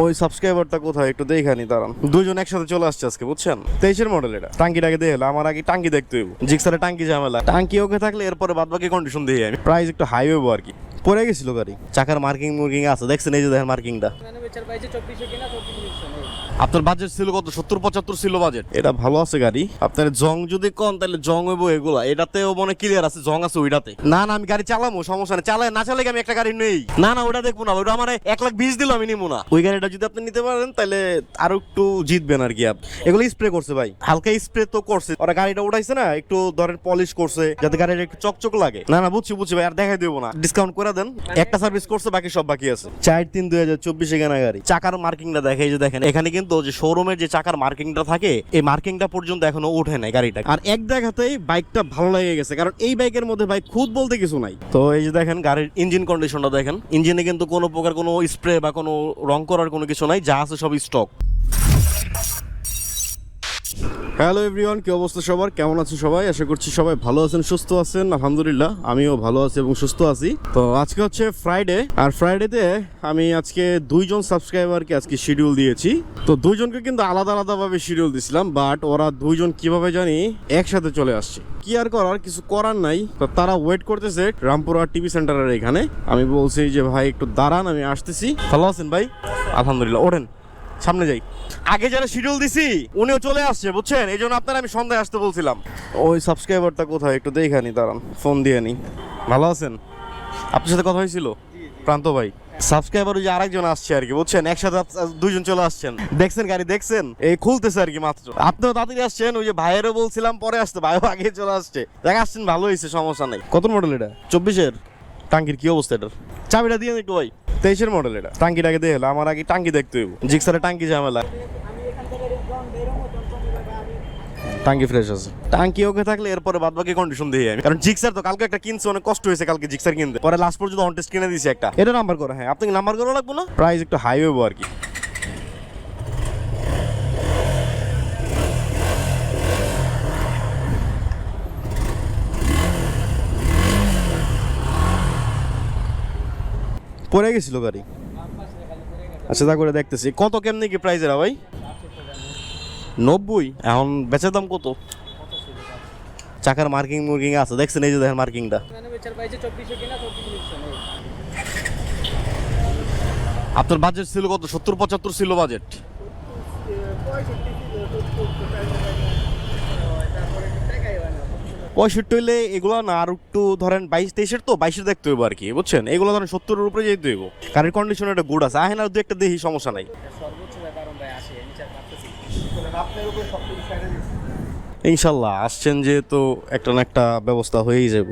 ওই সাবস্ক্রাইবারটা কোথায়? একটু দেখানি দাঁড়ান। দুজন একসাথে চলে আসছে আজকে, বুঝছেন? তেইশের মডেল এটা। টাঙ্কিটাকে দিয়ে আমার আগে টাঙ্কি দেখতে হইব। জিক্সারে টাঙ্কি ঝামেলা। টাঙ্কি ওকে থাকলে এরপরে বাদ বাকি কন্ডিশন দিয়ে আমি। প্রাইস একটু হাই হইব আর কি। পড়ে গেছিল গাড়ি। চাকার মার্কিং মুর্কিং আছে, দেখছেন এই যে দেখেন মার্কিংটা আপনার বাজেট ছিল কত? সত্তর পঁচাত্তর ছিল বাজেট এটা ভালো আছে গাড়ি। আপনার জং যদি কম তাহলে জং হইব এগুলা। এটাতেও মনে ক্লিয়ার আছে জং আছে ওইটাতে। না না আমি গাড়ি চালামো সমস্যা নেই। চালাই না চালাই আমি একটা গাড়ি নেই? না না ওটা দেখব না। ওটা আমার এক লাখ বিশ দিল আমি নিবো না। ওই গাড়িটা যদি আপনি নিতে পারেন তাহলে আরও একটু জিতবেন আর কি আপনি এগুলো স্প্রে করছে ভাই। হালকা স্প্রে তো করছে। ওরা গাড়িটা উঠাইছে না একটু ধরেন পলিশ করছে যাতে গাড়িটা একটু চকচক লাগে। না না বুঝছি বুঝছি ভাই আর দেখাই দেবো না। ডিসকাউন্ট করে দেন। একটা সার্ভিস করছে বাকি সব বাকি আছে। চার তিন দুই হাজার চব্বিশে কেনা গাড়ি। চাকার মার্কিংটা দেখে এই যে দেখেন এখানে কিন্তু যে শোরুমের যে চাকার মার্কিংটা থাকে এই মার্কিংটা পর্যন্ত এখনও ওঠে নাই গাড়িটা। আর এক দেখাতেই বাইকটা ভালো লেগে গেছে কারণ এই বাইকের মধ্যে ভাই খুদ বলতে কিছু নাই। তো এই যে দেখেন গাড়ির ইঞ্জিন কন্ডিশনটা দেখেন। ইঞ্জিনে কিন্তু কোনো প্রকার কোনো স্প্রে বা কোনো রং করার কোনো কিছু নাই যা আছে সব স্টক হ্যালো এভরিওয়ান কি অবস্থা সবার? কেমন আছেন সবাই? আশা করছি সবাই ভালো আছেন, সুস্থ আছেন, আলহামদুলিল্লাহ। আমিও ভালো আছি এবং সুস্থ আছি। তো আজকে হচ্ছে ফ্রাইডে আর ফ্রাইডেতে আমি আজকে দুইজন সাবস্ক্রাইবারকে আজকে শিডিউল দিয়েছি। তো দুইজনকে কিন্তু আলাদা আলাদাভাবে শিডিউল দিছিলাম বাট ওরা দুইজন কীভাবে জানি একসাথে চলে আসছে। কি আর করার, কিছু করার নাই। তো তারা ওয়েট করতেছে রামপুরা টিভি সেন্টারের এখানে। আমি বলছি যে, ভাই, একটু দাঁড়ান, আমি আসতেছি। ভালো আছেন ভাই? আলহামদুলিল্লাহ, ওঠেন, সামনে যাই। আগে যারা শিডিউল দিছি উনিও চলে আসছে বুঝছেন? এই জন্য আপনার আমি সন্ধ্যায় আসতে বলছিলাম। ওই সাবস্ক্রাইবারটা কোথায়? একটু দেখানি দাঁড়ান ফোন দিয়ে নি। ভালো আছেন? আপনার সাথে কথা হয়েছিল? প্রান্ত ভাই। সাবস্ক্রাইবার ওই যে আরেকজন আসছে আর কি বুঝছেন? একসাথে দুইজন চলে আসছেন। দেখছেন গাড়ি দেখছেন? এই খুলতেছে আর কি মাত্র। আপনিও তাড়াতাড়ি আসছেন ওই যে ভাইয়েরও বলছিলাম পরে আসতে ভাইও আগে চলে আসছে। দেখ আসছেন ভালো হয়েছে সমস্যা নাই। কত মডেল এটা? চব্বিশের। টাঙ্কির কি অবস্থা এটার? চাবিটা দিয়ে একটু ভাই। তেইশের মডেল এটা। টাঙ্কিটাকে দিয়ে আমার আগে টাঙ্কি দেখতে হইব। জিক্সারে টাঙ্কি ঝামেলা। টাঙ্কি ফ্রেশ আছে। টাঙ্কি ওকে থাকলে এরপরে বাদ বাকি কন্ডিশন দিয়ে আমি। কারণ জিক্সার তো কালকে একটা কিনছে অনেক কষ্ট হয়েছে কালকে জিক্সার কিনতে। পরে লাস্ট পর্যন্ত অন টেস্ট কিনে দিয়েছে একটা। এটা নাম্বার করো হ্যাঁ। আপনাকে নাম্বার করা লাগবো না? প্রাইস একটু হাই হইব আর কি। পড়ে গেছিল গাড়ি? আচ্ছা তা করে দেখতেছি। কত কেমনি কি প্রাইজের ভাই? নব্বই? এখন বেচার দাম কত? চাকার মার্কিং মুর্কিং আছে। দেখছেন এই যে দেখেন মার্কিংটা আপনার বাজেট ছিল কত? সত্তর, পঁচাত্তর ছিল বাজেট পঁয়ষট্টি হইলে এগুলো না, আর একটু ধরেন বাইশ তেইশের তো, বাইশের দেখতে হইব আর কি, বুঝছেন? এগুলো ধরেন সত্তরের উপরে যেতে হইব। গাড়ির কন্ডিশন একটা গুড আছে। আহেন আর দু একটা দেখি সমস্যা নাই। ইনশাল্লাহ, আসছেন যেহেতু একটা না একটা ব্যবস্থা হয়েই যাব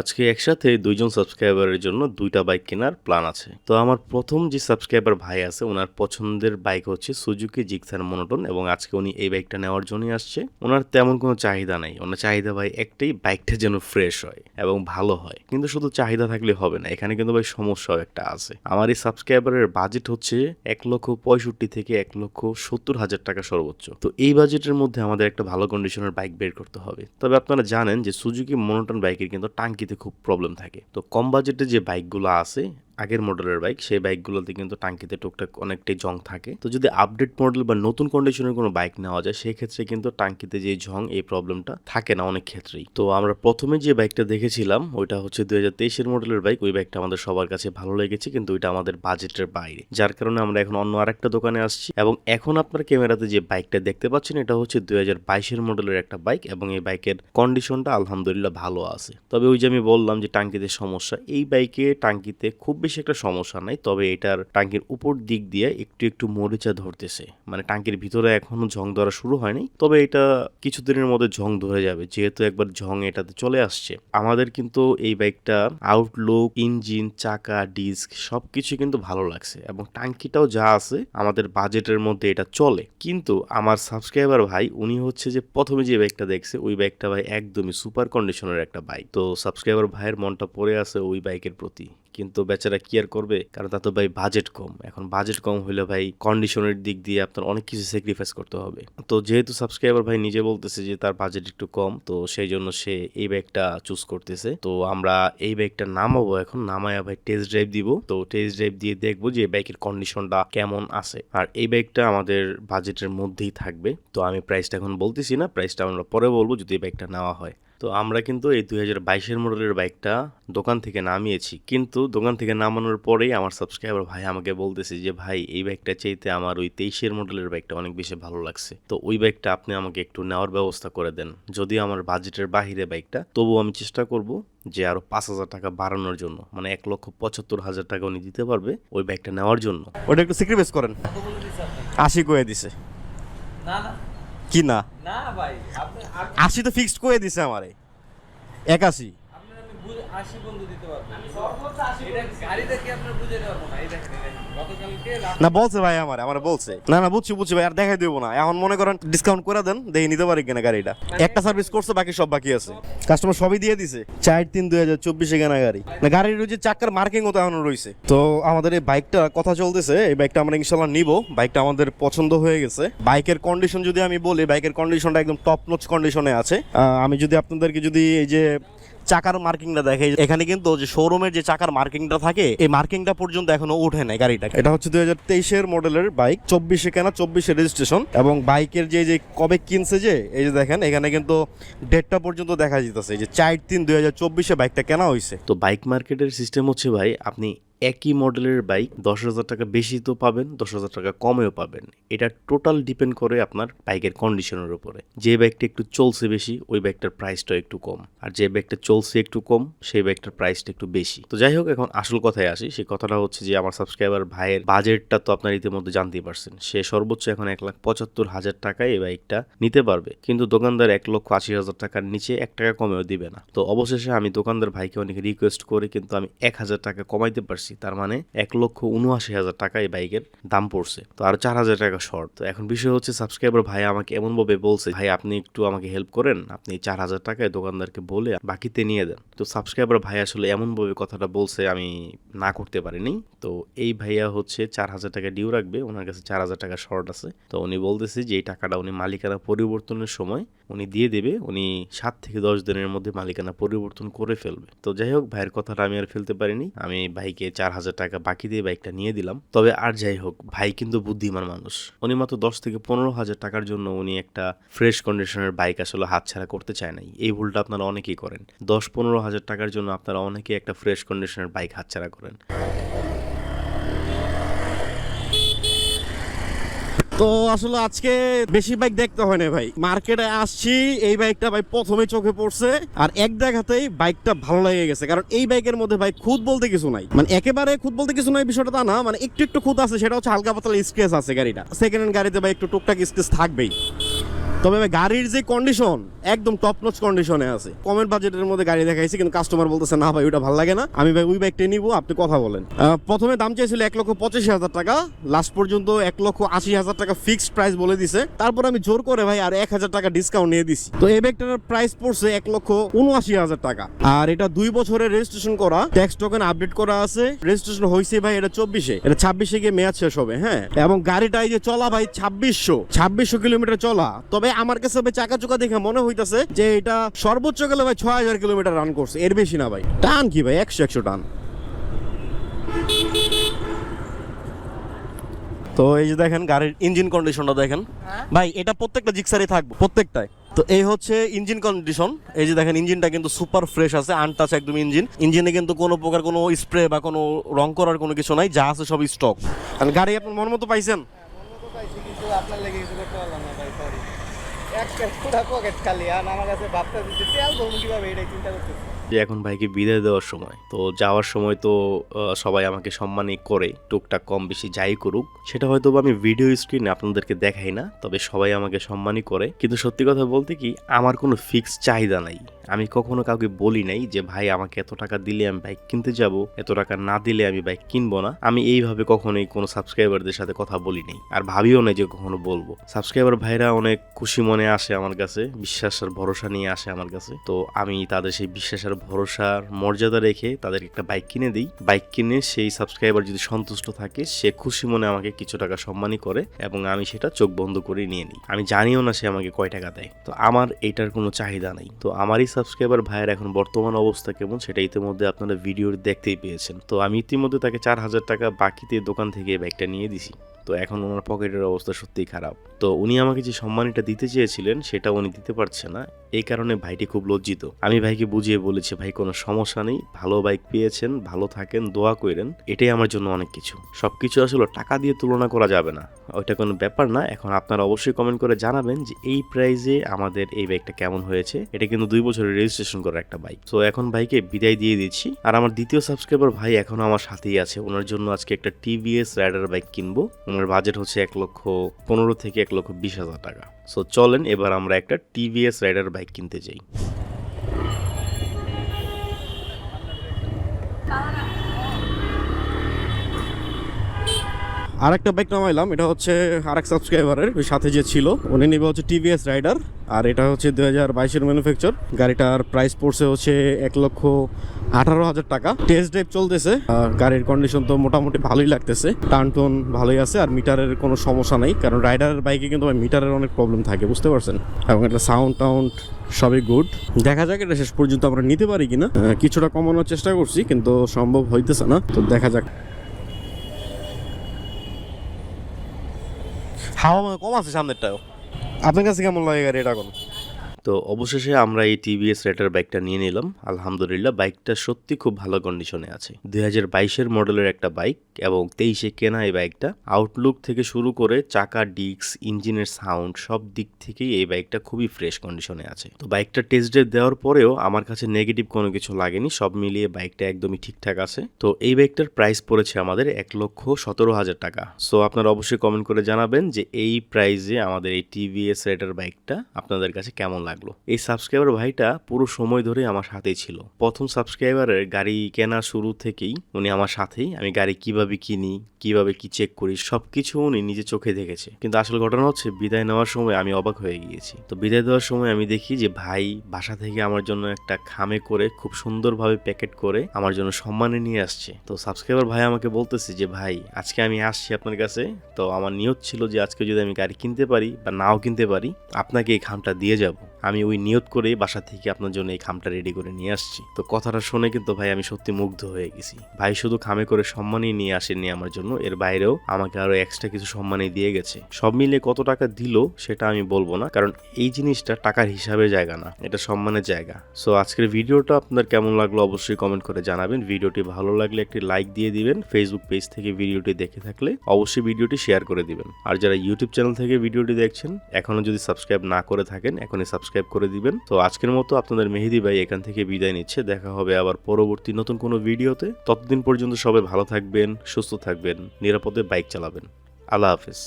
আজকে একসাথে দুইজন সাবস্ক্রাইবারের জন্য দুইটা বাইক কেনার প্ল্যান আছে। তো আমার প্রথম যে সাবস্ক্রাইবার ভাই আছে, ওনার পছন্দের বাইক হচ্ছে সুজুকি জিক্সার মনোটন এবং আজকে উনি এই বাইকটা নেওয়ার জন্যই আসছে। ওনার তেমন কোনো চাহিদা নাই। ওনার চাহিদা ভাই একটাই, বাইকটা যেন ফ্রেশ হয় এবং ভালো হয়। কিন্তু শুধু চাহিদা থাকলে হবে না, এখানে কিন্তু ভাই সমস্যাও একটা আছে। আমার এই সাবস্ক্রাইবারের বাজেট হচ্ছে এক লক্ষ পঁয়ষট্টি থেকে এক লক্ষ সত্তর হাজার টাকা সর্বোচ্চ। তো এই বাজেটের মধ্যে আমাদের একটা ভালো কন্ডিশনের বাইক বের করতে হবে। তবে আপনারা জানেন যে সুজুকি মনোটন বাইকের কিন্তু টাঙ্কিতে খুব প্রবলেম থাকে। তো কম বাজেটে যে বাইকগুলো আছে আগের মডেলের বাইক, সেই বাইকগুলোতে কিন্তু টাঙ্কিতে টুকটাক অনেকটাই জং থাকে। তো যদি আপডেট মডেল বা নতুন কন্ডিশনের কোনো বাইক নেওয়া যায় সেই ক্ষেত্রে কিন্তু টাঙ্কিতে যে জং, এই প্রবলেমটা থাকে না অনেক ক্ষেত্রেই। তো আমরা প্রথমে যে বাইকটা দেখেছিলাম, ওইটা হচ্ছে দুই হাজার তেইশের মডেলের বাইক ওই বাইকটা আমাদের সবার কাছে ভালো লেগেছে, কিন্তু ওইটা আমাদের বাজেটের বাইরে। যার কারণে আমরা এখন অন্য আরেকটা দোকানে আসছি এবং এখন আপনার ক্যামেরাতে যে বাইকটা দেখতে পাচ্ছেন, এটা হচ্ছে দুই হাজার বাইশের মডেলের একটা বাইক এবং এই বাইকের কন্ডিশনটা আলহামদুলিল্লাহ ভালো আছে। তবে ওই যে আমি বললাম যে টাঙ্কিতে সমস্যা, এই বাইকে টাঙ্কিতে খুব বেশি একটা সমস্যা নাই, তবে এটার টাঙ্কির উপর দিক দিয়ে একটু একটু মরিচা ধরতেছে। মানে টাঙ্কির ভিতরে এখনও ঝং ধরা শুরু হয়নি, তবে এটা কিছুদিনের মধ্যে ঝং ধরে যাবে, যেহেতু একবার ঝং এটাতে চলে আসছে। আমাদের কিন্তু এই বাইকটা আউটলুক, ইঞ্জিন, চাকা, ডিস্ক সবকিছু কিন্তু ভালো লাগছে এবং টাঙ্কিটাও যা আছে আমাদের বাজেটের মধ্যে এটা চলে। কিন্তু আমার সাবস্ক্রাইবার ভাই, উনি হচ্ছে যে প্রথমে যে বাইকটা দেখছে, ওই বাইকটা ভাই একদমই সুপার কন্ডিশনের একটা বাইক। তো সাবস্ক্রাইবার ভাইয়ের মনটা পড়ে আছে ওই বাইকের প্রতি। কিন্তু বেচারা কি আর করবে? কারণ তা তো ভাই বাজেট কম। এখন বাজেট কম হলে ভাই কন্ডিশনের দিক দিয়ে আপনার অনেক কিছু স্যাক্রিফাইস করতে হবে। তো যেহেতু সাবস্ক্রাইবার ভাই নিজে বলতেছে যে তার বাজেট একটু কম, তো সেই জন্য সে এই ব্যাগটা চুজ করতেছে। তো আমরা এই ব্যাগটা নামাবো এখন। নামায়া ভাই টেস্ট ড্রাইভ দিব। তো টেস্ট ড্রাইভ দিয়ে দেখব যে বাইকের কন্ডিশনটা কেমন আছে। আর এই ব্যাগটা আমাদের বাজেটের মধ্যেই থাকবে। তো আমি প্রাইসটা এখন বলতেছি না। প্রাইসটা আমরা পরে বলব যদি এই বাইকটা নেওয়া হয়। তো আমরা কিন্তু এই দুই হাজার বাইশের মডেলের বাইকটা দোকান থেকে নামিয়েছি। কিন্তু দোকান থেকে নামানোর পরেই আমার সাবস্ক্রাইবার ভাই আমাকে বলতেছে যে ভাই এই বাইকটা চাইতে আমার ওই তেইশের মডেলের বাইকটা অনেক বেশি ভালো লাগছে। তো ওই বাইকটা আপনি আমাকে একটু নেওয়ার ব্যবস্থা করে দেন। যদি আমার বাজেটের বাহিরে বাইকটা তবুও আমি চেষ্টা করব যে আরও পাঁচ হাজার টাকা বাড়ানোর জন্য। মানে এক লক্ষ পঁচাত্তর হাজার টাকা উনি দিতে পারবে ওই বাইকটা নেওয়ার জন্য। ওটা একটু স্যাক্রিফাইস করেন। আশি কয়ে দিছে। না না। কি না আশি তো ফিক্সড করে দিছে আমারে। একাশি। আশি বন্ধু দিতে পারব। সর্বোচ্চ আশি এটা গাড়ি দেখে আপনার বুঝে নিতে না এই দেখেন গতকালকে না বলছে ভাই আমার আমার বলছে। না না বুঝছি বুঝছি ভাই আর দেখাই দেবো না। এখন মনে করেন ডিসকাউন্ট করে দেন দেখে নিতে পারি কিনা গাড়িটা। একটা সার্ভিস করছে বাকি সব বাকি আছে। কাস্টমার সবই দিয়ে দিছে। চার তিন দুই হাজার চব্বিশে কেনা গাড়ি। না গাড়ির যে চাক্কার মার্কিং তো এখনও রয়েছে। তো আমাদের এই বাইকটা কথা চলতেছে এই বাইকটা আমরা ইনশাল্লাহ নিব। বাইকটা আমাদের পছন্দ হয়ে গেছে। বাইকের কন্ডিশন যদি আমি বলি বাইকের কন্ডিশনটা একদম টপ নচ কন্ডিশনে আছে আমি যদি আপনাদেরকে যদি এই যে চাকার মার্কিংটা দেখে। এখানে কিন্তু যে শোরুমের যে চাকার মার্কিংটা থাকে, এই মার্কিংটা পর্যন্ত এখনও উঠে নাই গাড়িটা। এটা হচ্ছে দুই হাজার তেইশের মডেলের বাইক, চব্বিশে কেনা, চব্বিশে রেজিস্ট্রেশন এবং বাইকের যে যে কবে কিনছে যে, এই যে দেখেন, এখানে কিন্তু ডেটটা পর্যন্ত দেখা যেতেছে যে চার তিন দুই হাজার চব্বিশে বাইকটা কেনা হয়েছে তো বাইক মার্কেটের সিস্টেম হচ্ছে ভাই, আপনি একই মডেলের বাইক দশ হাজার টাকা বেশি তো পাবেন, দশ হাজার টাকা কমেও পাবেন। এটা টোটাল ডিপেন্ড করে আপনার বাইকের কন্ডিশনের উপরে। যে বাইকটা একটু চলছে বেশি, ওই বাইকটার প্রাইসটা একটু কম। আর যে বাইকটা চলছে একটু কম, সেই বাইকটার প্রাইসটা একটু বেশি। তো যাই হোক, এখন আসল কথায় আসি। সেই কথাটা হচ্ছে যে, আমার সাবস্ক্রাইবার ভাইয়ের বাজেটটা তো আপনার ইতিমধ্যে জানতেই পারছেন। সে সর্বোচ্চ এখন এক লাখ পঁচাত্তর হাজার টাকায় এই বাইকটা নিতে পারবে। কিন্তু দোকানদার এক লক্ষ আশি হাজার টাকার নিচে এক টাকা কমেও দিবে না। তো অবশেষে আমি দোকানদার ভাইকে অনেক রিকোয়েস্ট করে, কিন্তু আমি এক হাজার টাকা কমাইতে পারছি তার মানে এক লক্ষ উনআশি হাজার টাকা এই বাইকের দাম পড়ছে। তো আর চার হাজার টাকা শর্ট তো এখন বিষয় হচ্ছে সাবস্ক্রাইবার ভাই আমাকে এমনভাবে বলছে, ভাই, আপনি একটু আমাকে হেল্প করেন। আপনি চার হাজার টাকায় দোকানদারকে বলে বাকিতে নিয়ে দেন। তো সাবস্ক্রাইবার ভাই আসলে এমনভাবে কথাটা বলছে, আমি না করতে পারিনি। তো এই ভাইয়া হচ্ছে চার হাজার টাকা ডিউ রাখবে, ওনার কাছে চার হাজার টাকা শর্ট আছে। তো উনি বলতেছে যে, এই টাকাটা উনি মালিকানা পরিবর্তনের সময় উনি দিয়ে দেবে। উনি সাত থেকে দশ দিনের মধ্যে মালিকানা পরিবর্তন করে ফেলবে। তো যাই হোক, ভাইয়ের কথাটা আমি আর ফেলতে পারিনি। আমি ভাইকে চার হাজার টাকা বাকি দিয়ে বাইকটা নিয়ে দিলাম। তবে আর যাই হোক, ভাই কিন্তু বুদ্ধিমান মানুষ। উনি মাত্র দশ থেকে পনেরো হাজার টাকার জন্য উনি একটা ফ্রেশ কন্ডিশনের বাইক আসলে হাতছাড়া করতে চায় নাই। এই ভুলটা আপনারা অনেকেই করেন। দশ পনেরো হাজার টাকার জন্য আপনারা অনেকেই একটা ফ্রেশ কন্ডিশনের বাইক হাতছাড়া করেন। তো আসলে আজকে বেশি বাইক দেখতে হয় না ভাই। মার্কেটে আসছি, এই বাইকটা ভাই প্রথমে চোখে পড়ছে আর এক দেখাতেই বাইকটা ভালো লেগে গেছে। কারণ এই বাইকের মধ্যে ভাই খুদ বলতে কিছু নাই। মানে একেবারে খুদ বলতে কিছু নাই বিষয়টা তা না মানে একটু একটু খুদ আছে, সেটা হচ্ছে হালকা পাতলা স্ক্রেচ আছে গাড়িটা। সেকেন্ড হ্যান্ড গাড়িতে ভাই একটু টুকটাক স্ক্রেচ থাকবেই। তবে ভাই গাড়ির যে কন্ডিশন একদম টপ নচ কন্ডিশনে আছে। কমের বাজেটের মধ্যে গাড়ি দেখাইছি, কিন্তু কাস্টমার বলতেছে, না ভাই ওটা ভালো লাগে না। আমি ভাই ওই বাইকটা নিবো, আপনি কথা বলেন। প্রথমে দাম চাইছিল এক লক্ষ পঁচাশি হাজার টাকা লাস্ট পর্যন্ত এক লক্ষ আশি হাজার টাকা ফিক্সড প্রাইস বলে দিছে। তারপর আমি জোর করে ভাই আর এক হাজার টাকা ডিসকাউন্ট নিয়ে দিছি। তো এই বাইকটার প্রাইস পড়ছে এক লক্ষ উনআশি হাজার টাকা। আর এটা দুই বছরের রেজিস্ট্রেশন করা। ট্যাক্স টোকেন আপডেট করা আছে। রেজিস্ট্রেশন হয়েছে ভাই এটা চব্বিশে। এটা ছাব্বিশে গিয়ে মেয়াদ শেষ হবে হ্যাঁ? এবং গাড়িটা এই যে চলা ভাই ছাব্বিশশো। ছাব্বিশশো কিলোমিটার চলা। তবে আমার কাছে চাকা চোকা দেখে মনে হইতাছে যে এটা সর্বোচ্চ গেলে ভাই ছয় হাজার কিলোমিটার রান করছে। এর বেশি না ভাই। টান কি ভাই? একশো একশো টান। তো এই যে দেখেন গাড়ির ইঞ্জিন কন্ডিশনটা দেখেন। ভাই এটা প্রত্যেকটা জিক্সারই থাকবে প্রত্যেকটাই। তো এই হচ্ছে ইঞ্জিন কন্ডিশন এই যে দেখেন ইঞ্জিনটা কিন্তু সুপার ফ্রেশ আছে আনটাচ একদম ইঞ্জিন ইঞ্জিনে কিন্তু কোনো প্রকার কোনো স্প্রে বা কোনো রং করার কোনো কিছু নাই যা আছে সব স্টক আর গাড়ি আপনার মন মতো পাইছেন মনে তো পাইছি কিছু আপনার লেগে কিছু করতে পারলাম না ভাই সরি এক পুরা পকেট খালি। আর আমার কাছে ভাবতে যে, তেল ধরুন কীভাবে? এটাই চিন্তা করতেছি। যে এখন ভাইকে বিদায় দেওয়ার সময়। তো যাওয়ার সময় তো সবাই আমাকে সম্মানই করে, টুকটাক কম বেশি যাই করুক। সেটা হয়তো আমি ভিডিও স্ক্রিনে আপনাদেরকে দেখাই না, তবে সবাই আমাকে সম্মানই করে। কিন্তু সত্যি কথা বলতে কি, আমার কোনো ফিক্স চাহিদা নাই। আমি কখনো কাউকে বলি নাই যে, ভাই, আমাকে এত টাকা দিলে আমি বাইক কিনতে যাব, এত টাকা না দিলে আমি বাইক কিনবো না। আমি এইভাবে কখনোই কোনো সাবস্ক্রাইবারদের সাথে কথা বলি নাই, আর ভাবিও নাই যে কখনো বলব। সাবস্ক্রাইবার ভাইরা অনেক খুশি মনে আসে আমার কাছে, বিশ্বাস আর ভরসা নিয়ে আসে আমার কাছে। তো আমি তাদের সেই বিশ্বাসের ভরসার মর্যাদা রেখে তাদেরকে একটা বাইক কিনে দিই। বাইক কিনে সেই সাবস্ক্রাইবার যদি সন্তুষ্ট থাকে, সে খুশি মনে আমাকে কিছু টাকা সম্মানই করে এবং আমি সেটা চোখ বন্ধ করে নিয়ে নিই। আমি জানিও না সে আমাকে কয় টাকা দেয়। তো আমার এইটার কোনো চাহিদা নেই। তো আমারই সাবস্ক্রাইবার ভাইয়ের এখন বর্তমান অবস্থা কেমন সেটা ইতিমধ্যে আপনারা ভিডিও দেখতেই পেয়েছেন। তো আমি ইতিমধ্যে তাকে চার হাজার টাকা বাকিতে দোকান থেকে বাইকটা নিয়ে দিছি। তো এখন ওনার পকেটের অবস্থা সত্যিই খারাপ। তো উনি আমাকে যে সম্মানটা দিতে চেয়েছিলেন সেটা উনি দিতে পারছে না। এই কারণে ভাইটি খুব লজ্জিত। আমি ভাইকে বুঝিয়ে বলেছি, ভাই, কোনো সমস্যা নেই। ভালো বাইক পেয়েছেন, ভালো থাকেন, দোয়া করেন। এটাই আমার জন্য অনেক কিছু। সবকিছু আসলে টাকা দিয়ে তুলনা করা যাবে না। ওইটা কোনো ব্যাপার না। এখন আপনারা অবশ্যই কমেন্ট করে জানাবেন যে এই প্রাইজে আমাদের এই বাইকটা কেমন হয়েছে। এটা কিন্তু দুই বছরের রেজিস্ট্রেশন করা একটা বাইক তো এখন ভাইকে বিদায় দিয়ে দিচ্ছি। আর আমার দ্বিতীয় সাবস্ক্রাইবার ভাই এখনও আমার সাথেই আছে। ওনার জন্য আজকে একটা টিভিএস রাইডার বাইক কিনবো। ওনার বাজেট হচ্ছে এক লক্ষ পনেরো থেকে এক লক্ষ বিশ হাজার টাকা। সো চলেন, এবার আমরা একটা টিভিএস রাইডার বাইক কিনতে যাই। আর একটা বাইক নামাইলাম, এটা হচ্ছে আরেক সাবস্ক্রাইবারের ওই সাথে যে ছিল। উনি নেবে হচ্ছে টিভিএস রাইডার আর এটা হচ্ছে দুই হাজার বাইশের ম্যানুফ্যাকচার গাড়িটার প্রাইস পড়ছে হচ্ছে এক লক্ষ আঠারো হাজার টাকা। টেস্ট ড্রাইভ চলতেছে, আর গাড়ির কন্ডিশন তো মোটামুটি ভালোই লাগতেছে। টার্ন টোন ভালোই আছে, আর মিটারের কোনো সমস্যা নেই, কারণ রাইডারের বাইকে কিন্তু মিটারের অনেক প্রবলেম থাকে, বুঝতে পারছেন? এবং এটা সাউন্ড টাউন্ড সবই গুড দেখা যাক এটা শেষ পর্যন্ত আমরা নিতে পারি কিনা। কিছুটা কমানোর চেষ্টা করছি, কিন্তু সম্ভব হইতেছে না। তো দেখা যাক। হাওয়া মানে কম আছে সামনেরটাও। আপনার কাছে কেমন লাগে গাড়ি এটা এখন তো অবশেষে আমরা এই টিভিএস রেটার বাইকটা নিয়ে নিলাম। আলহামদুলিল্লাহ, বাইকটা সত্যি খুব ভালো কন্ডিশনে আছে। দুই হাজার বাইশের মডেলের একটা বাইক এবং তেইশে কেনা এই বাইকটা। আউটলুক থেকে শুরু করে চাকা ডিস্ক ইঞ্জিনের সাউন্ড সব দিক থেকেই এই বাইকটা খুবই ফ্রেশ কন্ডিশনে আছে। তো বাইকটা টেস্ট ড্রাইভ দেওয়ার পরেও আমার কাছে নেগেটিভ কোনো কিছু লাগেনি, সব মিলিয়ে বাইকটা একদমই ঠিকঠাক আছে। তো এই বাইকটার প্রাইস পড়েছে আমাদের এক লক্ষ সতেরো হাজার টাকা। সো আপনারা অবশ্যই কমেন্ট করে জানাবেন যে এই প্রাইসে আমাদের এই টিভিএস রেটার বাইকটা আপনাদের কাছে কেমন লাগল। এই সাবস্ক্রাইবার ভাইটা পুরো সময় ধরে আমার সাথেই ছিল। প্রথম সাবস্ক্রাইবারের গাড়ি কেনা শুরু থেকেই উনি আমার সাথেই, আমি গাড়ি কীভাবে কিনি, কীভাবে কি চেক করি, সবকিছু উনি নিজে চোখে দেখেছে। কিন্তু আসল ঘটনা হচ্ছে, বিদায় নেওয়ার সময় আমি অবাক হয়ে গিয়েছি। তো বিদায় দেওয়ার সময় আমি দেখি যে, ভাই বাসা থেকে আমার জন্য একটা খামে করে খুব সুন্দরভাবে প্যাকেট করে আমার জন্য সম্মানে নিয়ে আসছে। তো সাবস্ক্রাইবার ভাই আমাকে বলতেছে যে, ভাই, আজকে আমি আসছি আপনার কাছে। তো আমার নিয়ত ছিল যে, আজকে যদি আমি গাড়ি কিনতে পারি বা নাও কিনতে পারি, আপনাকে এই খামটা দিয়ে যাব। আমি ওই নিয়ত করে বাসা থেকে আপনার জন্য এই খামটা রেডি করে নিয়ে আসছি। তো কথাটা শুনে কিন্তু ভাই আমি সত্যি মুগ্ধ হয়ে গেছি। ভাই শুধু খামে করে সম্মানই নিয়ে আসেননি আমার জন্য, এর বাইরেও আমাকে আরও এক্সট্রা কিছু সম্মানই দিয়ে গেছে। সব মিলে কত টাকা দিল সেটা আমি বলব না, কারণ এই জিনিসটা টাকার হিসাবে জায়গা না, এটা সম্মানের জায়গা। সো আজকের ভিডিওটা আপনার কেমন লাগল অবশ্যই কমেন্ট করে জানাবেন। ভিডিওটি ভালো লাগলে একটি লাইক দিয়ে দিবেন ফেসবুক পেজ থেকে ভিডিওটি দেখে থাকলে অবশ্যই ভিডিওটি শেয়ার করে দিবেন। আর যারা ইউটিউব চ্যানেল থেকে ভিডিওটি দেখছেন, এখনও যদি সাবস্ক্রাইব না করে থাকেন, এখনই সাবস্ক্রাইব করে দিবেন। তো আজকের মতো আপনাদের মেহেদি ভাই এখান থেকে বিদায় নিচ্ছে। দেখা হবে আবার পরবর্তী নতুন কোনো ভিডিওতে। ততদিন পর্যন্ত সবাই ভালো থাকবেন, সুস্থ থাকবেন, নিরাপদে বাইক চালাবেন। আল্লাহ হাফেজ।